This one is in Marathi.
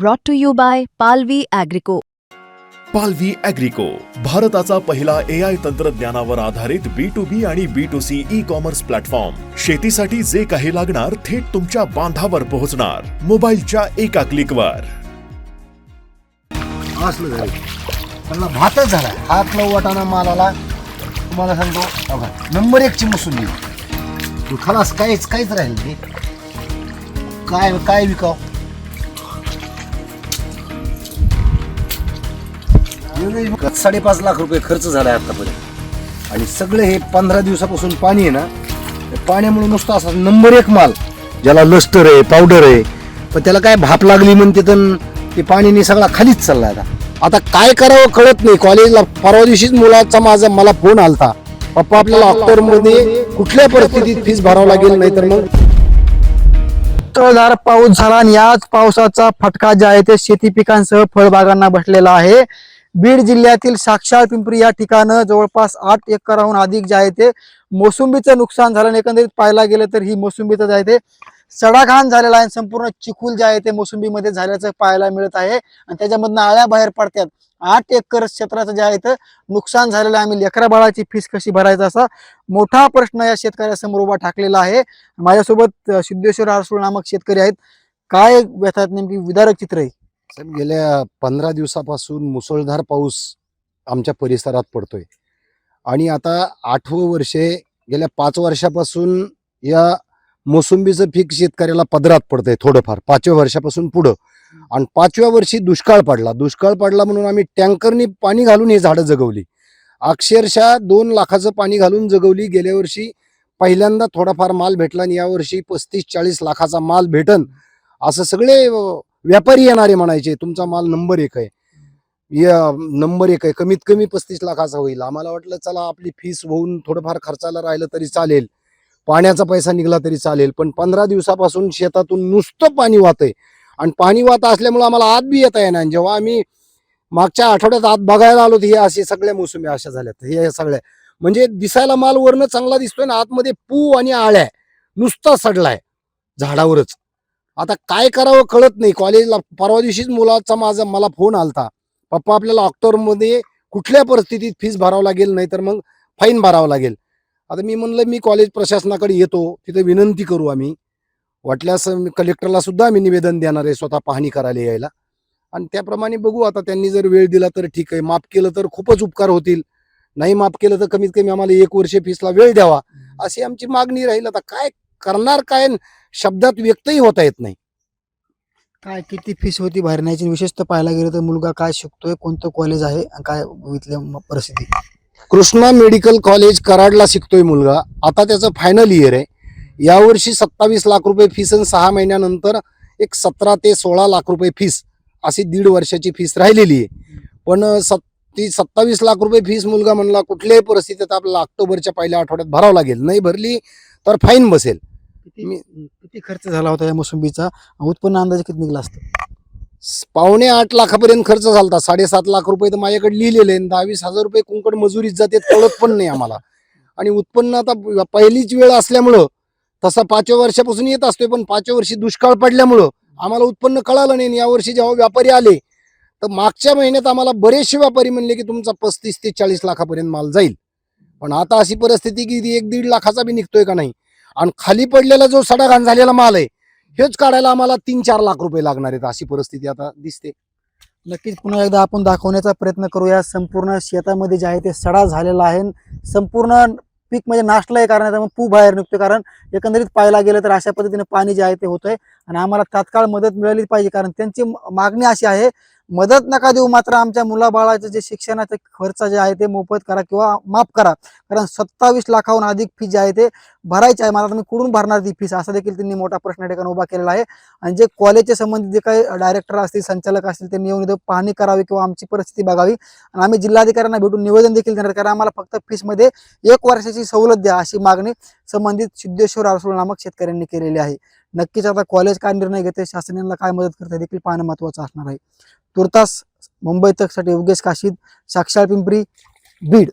brought to you by Palvi Agrico. पालवी अॅग्रिको भारताचा पहिला ए आय तंत्रज्ञानावर आधारित बी टू बी आणि B to C E commerce platform शेतीसाठी जे काही लागणार थेट तुमच्या बांधावर पोहोचणार. मोबाईलच्या एका क्लिकवर त्यांना भातच झाला. हात नऊ वाटाणा मालाला तुम्हाला सांगतो नंबर एकची मोसंबी तू खलास काहीच काहीच राहील काय काय विकाव? साडेपाच लाख रुपये खर्च झाला आहे आतापर्यंत. आणि सगळं हे पंधरा दिवसापासून पाणी आहे ना पाण्यामुळे नुसतं असा नंबर एक माल ज्याला लस्टर आहे पावडर आहे पण त्याला काय भाप लागली म्हणते तर ते पाणीने सगळा खालीच चालला आता. आता काय करावं कळत नाही. कॉलेजला परवा दिवशीच मुलाचा माझा मला फोन आलता. पप्पा आपल्याला ऑक्टोबरमध्ये कुठल्या परिस्थितीत फीस भरावं लागेल? नाही तर मग? मुसळधार पाऊस झाला आणि याच पावसाचा फटका जे आहे ते शेती पिकांसह फळबागांना बसलेला आहे. बीड जिल्ह्यातील साक्षात पिंपरी या ठिकाणं जवळपास आठ एकराहून अधिक जे आहे ते मोसंबीचं नुकसान झालं एकंदरीत पाहायला गेलं तर ही मोसुंबीचं जे आहे ते सडाघाण झालेला आहे. संपूर्ण चिखूल जे आहे ते मोसंबीमध्ये झाल्याचं पाहायला मिळत आहे. आणि त्याच्यामधनं आळ्या बाहेर पडतात. आठ एकर क्षेत्राचं जे आहे तर नुकसान झालेलं आहे. आम्ही लेकरा बाळाची फीस कशी भरायचा असा मोठा प्रश्न या शेतकऱ्यासमोर उभा ठाकलेला आहे. माझ्यासोबत सिद्धेश्वर आरसूळ नामक शेतकरी आहेत. काय व्यथात नेमकी? विदारक चित्र आहे. साहेब गेल्या पंधरा दिवसापासून मुसळधार पाऊस आमच्या परिसरात पडतोय. आणि आता आठवं वर्षे गेल्या पाच वर्षापासून या मोसंबीचं पीक शेतकऱ्याला पदरात पडतंय थोडंफार. पाचव्या वर्षापासून पुढं. आणि पाचव्या वर्षी दुष्काळ पडला. दुष्काळ पडला म्हणून आम्ही टँकरनी पाणी घालून ही झाडं जगवली. अक्षरशः दोन लाखाचं पाणी घालून जगवली. गेल्या वर्षी पहिल्यांदा थोडाफार माल भेटला आणि यावर्षी पस्तीस चाळीस लाखाचा माल भेटन. असं सगळे व्यापारी येणारे म्हणायचे तुमचा माल नंबर एक आहे. या नंबर एक आहे. कमीत कमी पस्तीस लाखाचा होईल. आम्हाला वाटलं चला आपली फीस होऊन थोडंफार खर्चाला राहिलं तरी चालेल. पाण्याचा पैसा निघाला तरी चालेल. पण पंधरा दिवसापासून शेतातून नुसतं पाणी वाहतंय. आणि पाणी वाहत असल्यामुळे आम्हाला आत बी येता येणार जेव्हा आम्ही मागच्या आठवड्यात आत बघायला आलो हे असे सगळ्या मोसमी अशा झाल्यात. हे सगळ्या. म्हणजे दिसायला माल वरनं चांगला दिसतोय ना आतमध्ये पू आणि आळ्या नुसता सडलाय झाडावरच. आता काय करावं कळत नाही. कॉलेजला परवा दिवशीच मुलाचा माझा मला फोन आलता. पप्पा आपल्याला ऑक्टोबरमध्ये कुठल्या परिस्थितीत फीस भरावं लागेल नाही तर मग फाईन भरावं लागेल. आता मी म्हणलं मी कॉलेज प्रशासनाकडे येतो तिथे विनंती करू आम्ही. वाटल्यास कलेक्टरला सुद्धा आम्ही निवेदन देणार आहे स्वतः पाहणी करायला यायला. आणि त्याप्रमाणे बघू आता त्यांनी जर वेळ दिला तर ठीक आहे. माफ केलं तर खूपच उपकार होतील. नाही माफ केलं तर कमीत कमी आम्हाला एक वर्ष फीसला वेळ द्यावा. अशी आमची मागणी राहील. आता काय करणार काय शब्दात व्यक्तही होता येत नाही. काय किती फीस होती भरण्याची विशेषतः पाहायला गेलं तर मुलगा काय शिकतोय कोणतं कॉलेज आहे आणि काय इथल्या परिस्थिती? कृष्णा मेडिकल कॉलेज कराडला शिकतोय मुलगा. आता त्याचं फायनल इयर आहे. यावर्षी सत्तावीस लाख रुपये फीस आणि सहा महिन्यानंतर एक सतरा ते सोळा लाख रुपये फीस अशी दीड वर्षाची फीस राहिलेली आहे. पण सत ती सत्तावीस लाख रुपये फीस मुलगा म्हणला कुठल्याही परिस्थितीत आपल्याला ऑक्टोबरच्या पहिल्या आठवड्यात भरावं लागेल. नाही भरली तर फाईन बसेल. किती किती खर्च झाला होता या मोसंबीचा? उत्पन्न अंदाजे किती निघला असतं? पावणे आठ लाखापर्यंत खर्च झाला साडेसात लाख रुपये तर माझ्याकडे लिहिलेले दहावीस हजार रुपये कुंकड मजुरीत जाते कळत पण नाही आम्हाला. आणि उत्पन्न आता पहिलीच वेळ असल्यामुळं तसा पाचव्या वर्षापासून येत असतोय पण पाचव्या वर्षी दुष्काळ पडल्यामुळं आम्हाला उत्पन्न कळालं नाही. आणि यावर्षी जेव्हा व्यापारी आले तर मागच्या महिन्यात आम्हाला बरेचसे व्यापारी म्हणले की तुमचा पस्तीस ते चाळीस लाखापर्यंत माल जाईल. पण आता अशी परिस्थिती की एक दीड लाखाचा बी निघतोय का नाही? आणि खाली पडलेला जो सडाघाण झालेला माल आहे हेच काढायला आम्हाला तीन चार लाख रुपये लागणार आहेत अशी परिस्थिती आता दिसते. नक्कीच पुन्हा एकदा आपण दाखवण्याचा प्रयत्न करूया. संपूर्ण शेतामध्ये जे आहे ते सडा झालेला आहे. संपूर्ण पीक म्हणजे नाशलं आहे कारण त्यामुळे पू बाहेर निघतो कारण एकंदरीत पाहायला गेलं तर अशा पद्धतीने पाणी जे आहे ते होतंय. आणि आम्हाला तात्काळ मदत मिळाली पाहिजे कारण त्यांची मागणी अशी आहे मदत नका देऊ मात्र आमच्या मुलाबाळाचं जे शिक्षणाचे खर्च जे आहे ते मोफत करा किंवा माफ करा. कारण सत्तावीस लाखाहून अधिक फी जे आहे ते भरायची आहे. मला तुम्ही कुठून भरणार ती फीस असा देखील त्यांनी मोठा प्रश्न ठिकाणी उभा केलेला आहे. आणि जे कॉलेजचे संबंधित जे काही डायरेक्टर असतील संचालक असतील त्यांनी येऊन इथं पाहणी करावी किंवा आमची परिस्थिती बघावी. आणि आम्ही जिल्हाधिकाऱ्यांना भेटून निवेदन देखील देणार कारण आम्हाला फक्त फीसमध्ये एक वर्षाची सवलत द्या अशी मागणी संबंधित सिद्धेश्वर आरसूळ नामक शेतकऱ्यांनी केलेली आहे. नक्कीच आता कॉलेज काय निर्णय घेते शासन यांना काय मदत करते देखील पाहणं महत्वाचं असणार आहे. तुर्तास मुंबई तकसाठी योगेश काशीद साक्षात पिंपरी बीड.